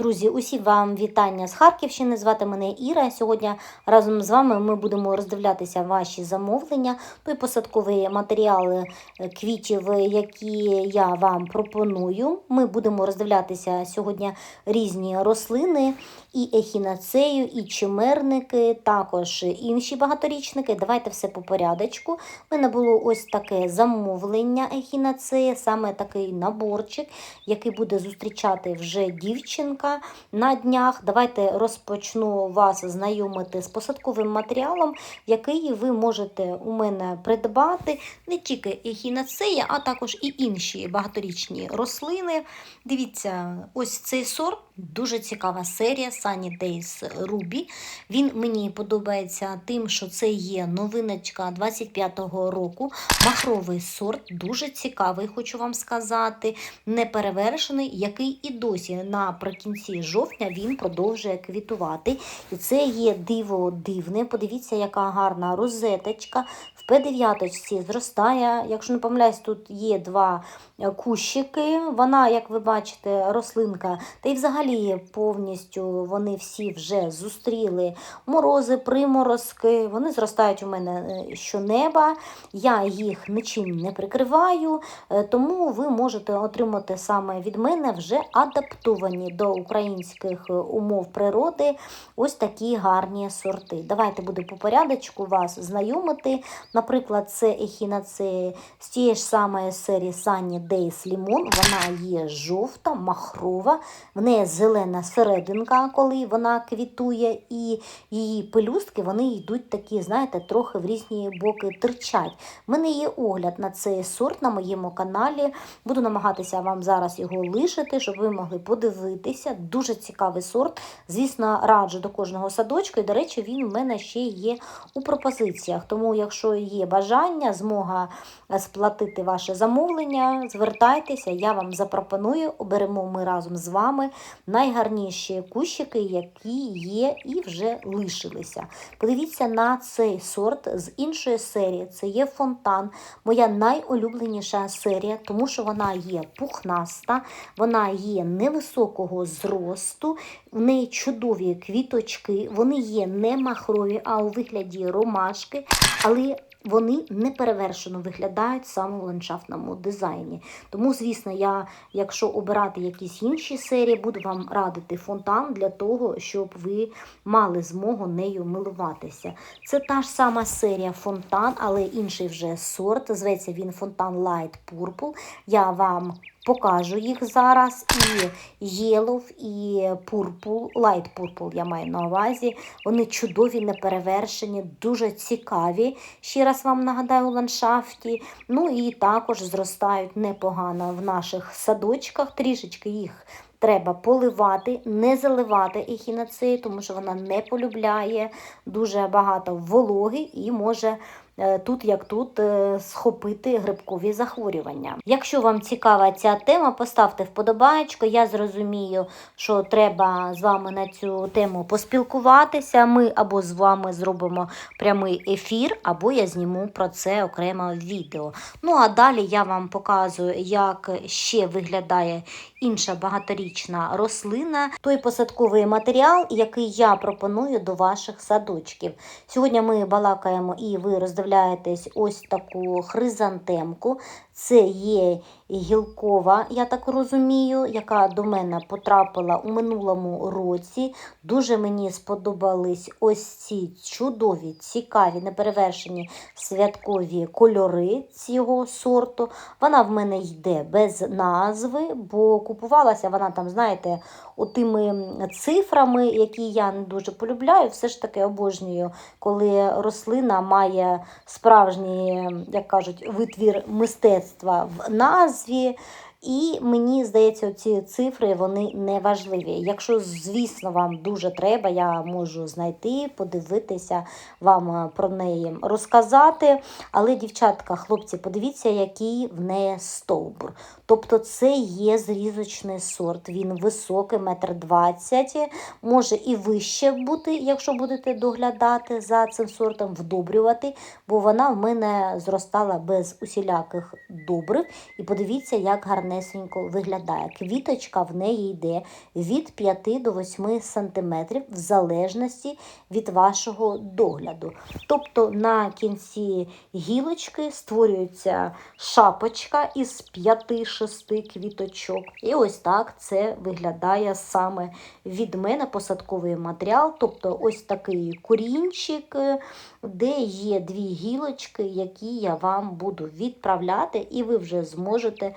Друзі, усі вам вітання з Харківщини. Звати мене Іра. Сьогодні разом з вами ми будемо роздивлятися ваші замовлення, той посадковий матеріал е, квітів, е, які я вам пропоную. Ми будемо роздивлятися сьогодні різні рослини, і ехінацею, і чимерники, також інші багаторічники. Давайте все по порядочку. У мене було ось таке замовлення ехінацеї, саме такий наборчик, який буде зустрічати вже дівчинка на днях. Давайте розпочну вас знайомити з посадковим матеріалом, який ви можете у мене придбати не тільки ехінацея, а також і інші багаторічні рослини. Дивіться, ось цей сорт. Дуже цікава серія Sunny Days Ruby. Він мені подобається тим, що це є новиночка 25-го року. Махровий сорт, дуже цікавий, хочу вам сказати, неперевершений, який і досі наприкінці жовтня він продовжує квітувати. І це є диво дивне. Подивіться, яка гарна розеточка. В П9 зростає. Якщо не помиляюсь, тут є два кущики. Вона, як ви бачите, рослинка, та й взагалі повністю вони всі вже зустріли морози, приморозки. Вони зростають у мене е, щонеба. Я їх нічим не прикриваю, е, тому ви можете отримати саме від мене вже адаптовані до українських е, умов природи ось такі гарні сорти. Давайте буду по порядочку вас знайомити. Наприклад, це ехінацея з тієї ж самої серії Sunny Days Limon. Вона є жовта, махрова, в неї зелена серединка, коли вона квітує, і її пелюстки вони йдуть такі, знаєте, трохи в різні боки терчать. У мене є огляд на цей сорт на моєму каналі. Буду намагатися вам зараз його лишити, щоб ви могли подивитися. Дуже цікавий сорт. Звісно, раджу до кожного садочка. І, до речі, він у мене ще є у пропозиціях. Тому, якщо є бажання, змога сплатити ваше замовлення, звертайтеся, я вам запропоную. Оберемо ми разом з вами найгарніші кущики, які є і вже лишилися. Подивіться на цей сорт з іншої серії. Це є фонтан, моя найулюбленіша серія, тому що вона є пухнаста, вона є невисокого зросту, в неї чудові квіточки, вони є не махрові, а у вигляді ромашки, але вони неперевершено виглядають саме в ландшафтному дизайні. Тому, звісно, я, якщо обирати якісь інші серії, буду вам радити фонтан для того, щоб ви мали змогу нею милуватися. Це та ж сама серія фонтан, але інший вже сорт. Зветься він фонтан Light Purple. Я вам Покажу їх зараз і Yellow, і Purple, Light Purple я маю на увазі. Вони чудові, неперевершені, дуже цікаві. Ще раз вам нагадаю у ландшафті. Ну і також зростають непогано в наших садочках. Трішечки їх треба поливати, не заливати ехінацею, тому що вона не полюбляє дуже багато вологи і може тут, як тут, е, схопити грибкові захворювання. Якщо вам цікава ця тема, поставте вподобаєчко. Я зрозумію, що треба з вами на цю тему поспілкуватися. Ми або з вами зробимо прямий ефір, або я зніму про це окремо відео. Ну а далі я вам показую, як ще виглядає інша багаторічна рослина, той посадковий матеріал, який я пропоную до ваших садочків. Сьогодні ми балакаємо і ви роздивляєтесь ось таку хризантемку. Це є гілкова, я так розумію, яка до мене потрапила у минулому році. Дуже мені сподобались ось ці чудові, цікаві, неперевершені святкові кольори цього сорту. Вона в мене йде без назви, бо купувалася вона там, знаєте, отими цифрами, які я не дуже полюбляю. Все ж таки обожнюю, коли рослина має справжній, як кажуть, витвір мистецтва в назві. І мені здається, ці цифри вони не важливі. Якщо, звісно, вам дуже треба, я можу знайти, подивитися, вам е, про неї розказати. Але, дівчатка, хлопці, подивіться, який в неї стовбур. Тобто це є зрізочний сорт. Він високий, метр двадцять, може і вище бути, якщо будете доглядати за цим сортом, вдобрювати, бо вона в мене зростала без усіляких добрив. І подивіться, як гарно гарнесенько виглядає. Квіточка в неї йде від 5 до 8 см в залежності від вашого догляду. Тобто на кінці гілочки створюється шапочка із 5-6 квіточок. І ось так це виглядає саме від мене посадковий матеріал. Тобто ось такий корінчик, де є дві гілочки, які я вам буду відправляти, і ви вже зможете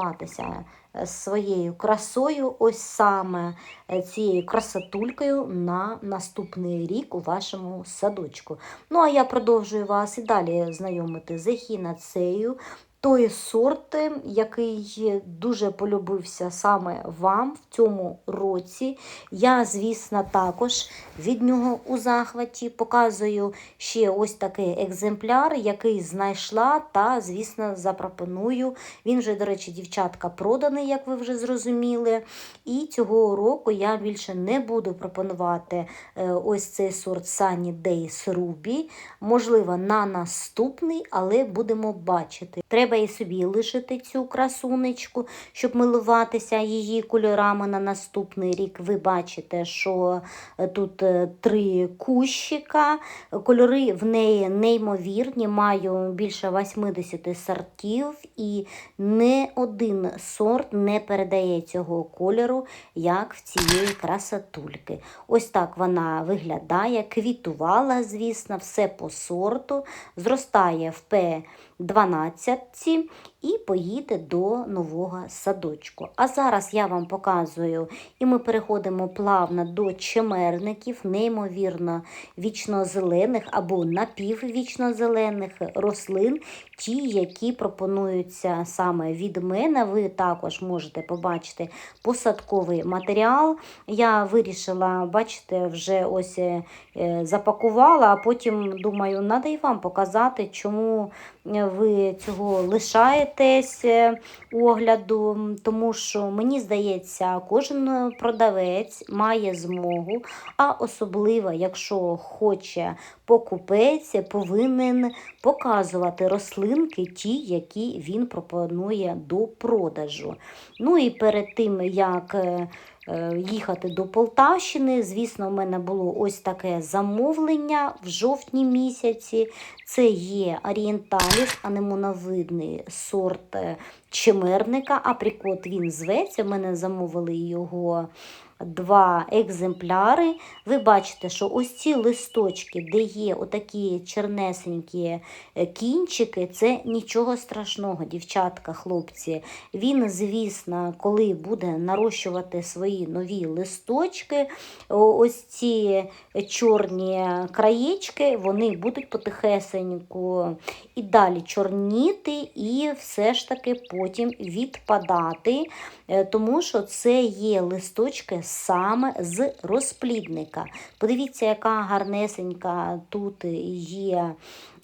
милуватися е, своєю красою, ось саме е, цією красотулькою на наступний рік у вашому садочку. Ну а я продовжую вас і далі знайомити з ехінацею. Той сорт, е, який дуже полюбився саме вам в цьому році. Я, звісно, також від нього у захваті показую ще ось такий екземпляр, який знайшла, та, звісно, запропоную. Він вже, до речі, дівчатка проданий, як ви вже зрозуміли. І цього року я більше не буду пропонувати е, ось цей сорт Sunny Days Ruby. Можливо, на наступний, але будемо бачити. Треба і собі лишити цю красунечку, щоб милуватися її кольорами на наступний рік. Ви бачите, що е, тут е, три кущика. Кольори в неї неймовірні, маю більше 80 сортів, і не один сорт не передає цього кольору, як в цієї красотульки. Ось так вона виглядає, квітувала, звісно, все по сорту, зростає в П12 і поїде до нового садочку. А зараз я вам показую, і ми переходимо плавно до чемерників, неймовірно вічно-зелених або напіввічно-зелених рослин, ті, які пропонуються саме від мене. Ви також можете побачити посадковий матеріал. Я вирішила, бачите, вже ось е, запакувала, а потім думаю, треба і вам показати, чому ви цього лишаєтесь е, огляду, тому що мені здається, кожен продавець має змогу, а особливо, якщо хоче покупець, повинен показувати рослинки, ті, які він пропонує до продажу. Ну і перед тим, як е, їхати до Полтавщини. Звісно, у мене було ось таке замовлення в жовтні місяці. Це є орієнталіс, анемоновидний сорт е, чимерника. Априкот він зветься. В мене замовили його два екземпляри. Ви бачите, що ось ці листочки, де є отакі чернесенькі е, кінчики, це нічого страшного, дівчатка, хлопці. Він, звісно, коли буде нарощувати свої нові листочки, ось ці чорні краєчки, вони будуть потихесеньку і далі чорніти, і все ж таки потім відпадати, е, тому що це є листочки саме з розплідника. Подивіться, яка гарнесенька тут є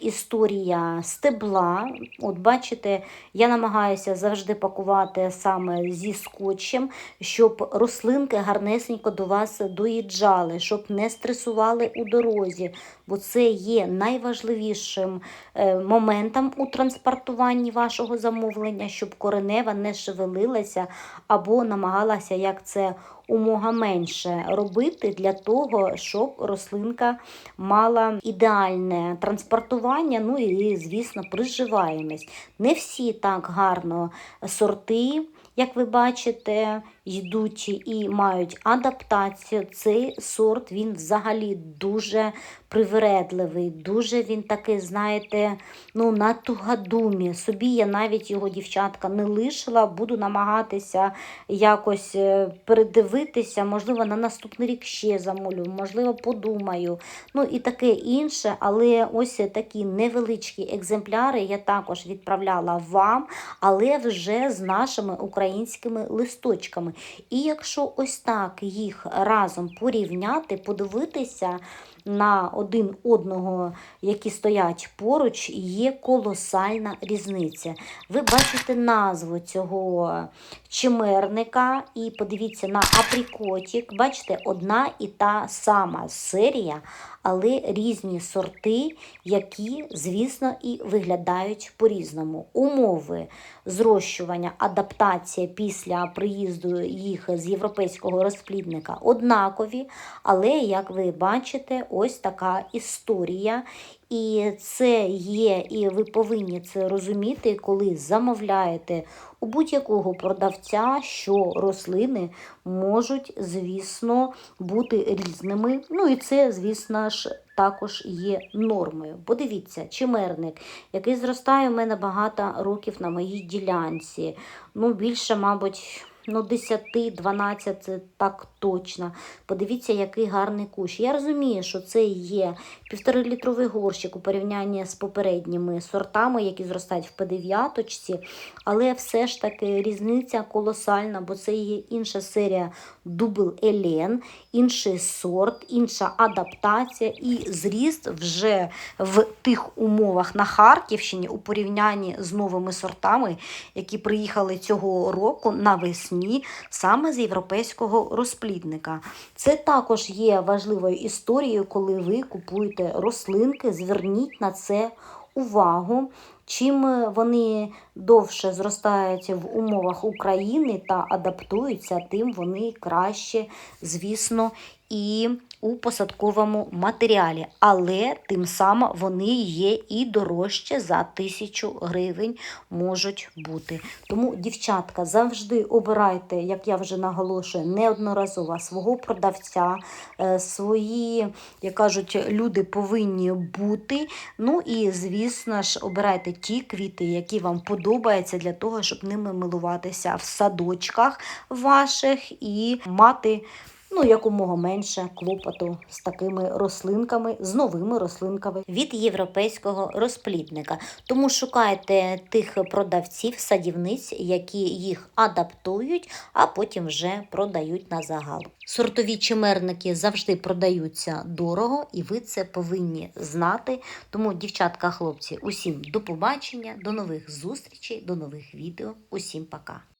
історія стебла. От бачите, я намагаюся завжди пакувати саме зі скотчем, щоб рослинки гарнесенько до вас доїжджали, щоб не стресували у дорозі, бо це є найважливішим е, моментом у транспортуванні вашого замовлення, щоб коренева не шевелилася або намагалася, як це умога менше робити для того, щоб рослинка мала ідеальне транспортування, ну і, звісно, приживаємось. Не всі так гарно сорти, як ви бачите, йдуть і мають адаптацію. Цей сорт він взагалі дуже привередливий, дуже він такий, знаєте, ну, на тугадумі. Собі я навіть його дівчатка не лишила, буду намагатися якось е, передивитися, можливо, на наступний рік ще замолю, можливо, подумаю. Ну і таке інше, але ось такі невеличкі екземпляри я також відправляла вам, але вже з нашими українськими листочками. І якщо ось так їх разом порівняти, подивитися на один одного, які стоять поруч, є колосальна різниця. Ви бачите назву цього чимерника і подивіться на априкотик. Бачите, одна і та сама серія, але різні сорти, які, звісно, і виглядають по-різному. Умови зрощування, адаптація після приїзду їх з європейського розплідника однакові, але, як ви бачите, ось така історія. І це є, і ви повинні це розуміти, коли замовляєте у будь-якого продавця, що рослини можуть, звісно, бути різними. Ну і це, звісно ж, також є нормою. Подивіться, чимерник, який зростає у мене багато років на моїй ділянці. Ну, більше, мабуть. Ну, 10-12 це так точно. Подивіться, який гарний кущ. Я розумію, що це є півторалітровий горщик у порівнянні з попередніми сортами, які зростають в П9, але все ж таки різниця колосальна, бо це є інша серія Дубл Елен, інший сорт, інша адаптація і зріст вже в тих умовах на Харківщині у порівнянні з новими сортами, які приїхали цього року навесні саме з європейського розплідника. Це також є важливою історією, коли ви купуєте рослинки. Зверніть на це увагу. Чим вони довше зростають в умовах України та адаптуються, тим вони краще, звісно, і у посадковому матеріалі. Але тим самим вони є і дорожче за тисячу гривень можуть бути. Тому, дівчатка, завжди обирайте, як я вже наголошую, неодноразово свого продавця, е, свої, як кажуть, люди повинні бути. Ну і, звісно ж, обирайте ті квіти, які вам подобаються, для того, щоб ними милуватися в садочках ваших і мати ну, якомога менше клопоту з такими рослинками, з новими рослинками від європейського розплідника. Тому шукайте тих продавців, садівниць, які їх адаптують, а потім вже продають на загал. Сортові чимерники завжди продаються дорого, і ви це повинні знати. Тому, дівчатка, хлопці, усім до побачення, до нових зустрічей, до нових відео. Усім пока.